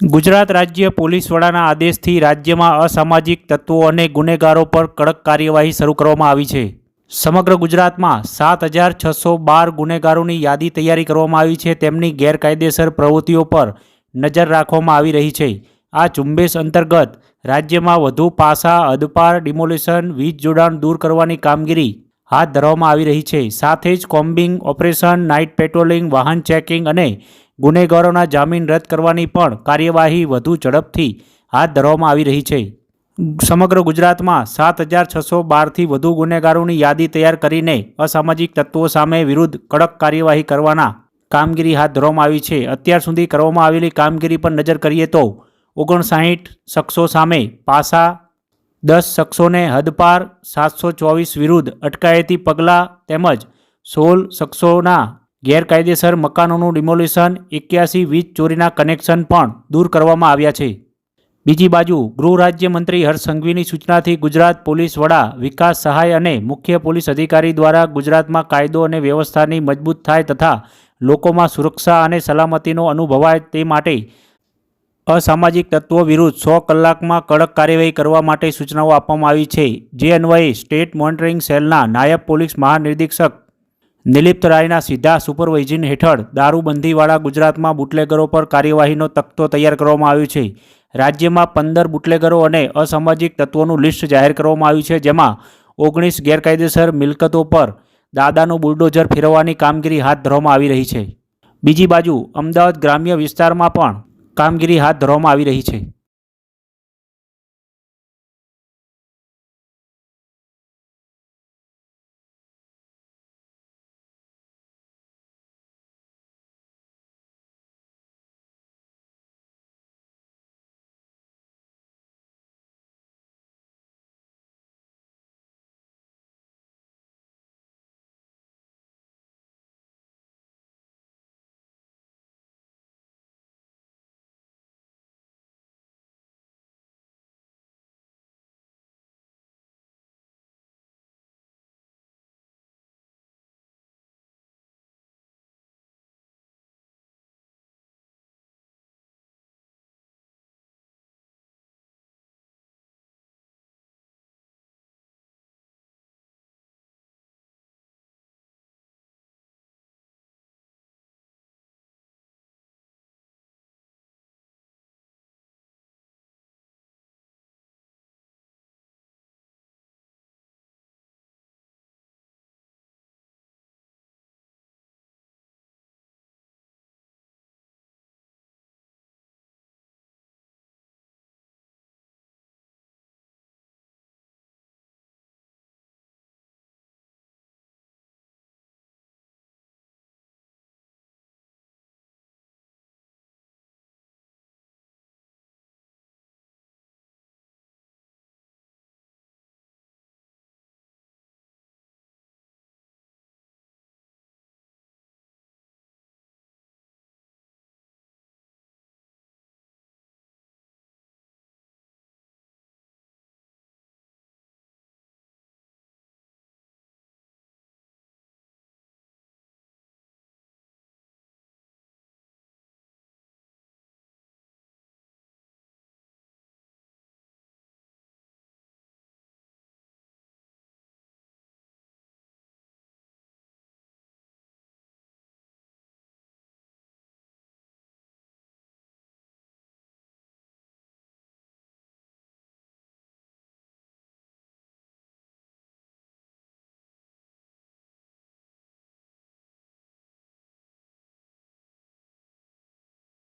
ગુજરાત રાજ્ય પોલીસ વડાના આદેશથી રાજ્યમાં અસામાજિક તત્વો અને ગુનેગારો પર કડક કાર્યવાહી શરૂ કરવામાં આવી છે. સમગ્ર ગુજરાતમાં સાત હજાર છસો બાર ગુનેગારોની યાદી તૈયારી કરવામાં આવી છે. તેમની ગેરકાયદેસર પ્રવૃત્તિઓ પર નજર રાખવામાં આવી રહી છે. આ ઝુંબેશ અંતર્ગત રાજ્યમાં વધુ પાસા અદપાર ડિમોલિશન, વીજ જોડાણ દૂર કરવાની કામગીરી હાથ ધરવામાં આવી રહી છે. સાથે જ કોમ્બિંગ ઓપરેશન, નાઇટ પેટ્રોલિંગ, વાહન ચેકિંગ અને ગુનેગારોના જામીન રદ કરવાની પણ કાર્યવાહી વધુ ઝડપથી હાથ ધરવામાં આવી રહી છે. સમગ્ર ગુજરાતમાં સાત હજાર છસો બારથી વધુ ગુનેગારોની યાદી તૈયાર કરીને અસામાજિક તત્વો સામે વિરુદ્ધ કડક કાર્યવાહી કરવાના કામગીરી હાથ ધરવામાં આવી છે. અત્યાર સુધી કરવામાં આવેલી કામગીરી પર નજર કરીએ તો ઓગણસાઠ શખ્સો સામે પાસા, દસ શખ્સોને હદપાર, સાતસો ચોવીસ વિરુદ્ધ અટકાયતી પગલાં તેમજ સોળ શખ્સોના ગેરકાયદેસર મકાનોનું ડિમોલિશન, એક્યાસી વીજ ચોરીના કનેક્શન પણ દૂર કરવામાં આવ્યા છે. બીજી બાજુ, ગૃહ રાજ્યમંત્રી હર્ષ સંઘવીની સૂચનાથી ગુજરાત પોલીસ વડા વિકાસ સહાય અને મુખ્ય પોલીસ અધિકારી દ્વારા ગુજરાતમાં કાયદો અને વ્યવસ્થાની મજબૂત થાય તથા લોકોમાં સુરક્ષા અને સલામતીનો અનુભવાય તે માટે અસામાજિક તત્વો વિરુદ્ધ સો કલાકમાં કડક કાર્યવાહી કરવા માટે સૂચનાઓ આપવામાં આવી છે. જે અન્વયે સ્ટેટ મોનિટરિંગ સેલના નાયબ પોલીસ મહાનિર્દેશક નિલિપ્ત રાયના સીધા સુપરવાઇઝન હેઠળ દારૂબંધીવાળા ગુજરાતમાં બુટલેગરો પર કાર્યવાહીનો તકતો તૈયાર કરવામાં આવ્યો છે. રાજ્યમાં પંદર બુટલેગરો અને અસામાજિક તત્વોનું લિસ્ટ જાહેર કરવામાં આવ્યું છે, જેમાં ઓગણીસ ગેરકાયદેસર મિલકતો પર દાદાનું બુલડોઝર ફેરવવાની કામગીરી હાથ ધરવામાં આવી રહી છે. બીજી બાજુ અમદાવાદ ગ્રામ્ય વિસ્તારમાં પણ કામગીરી હાથ ધરવામાં આવી રહી છે.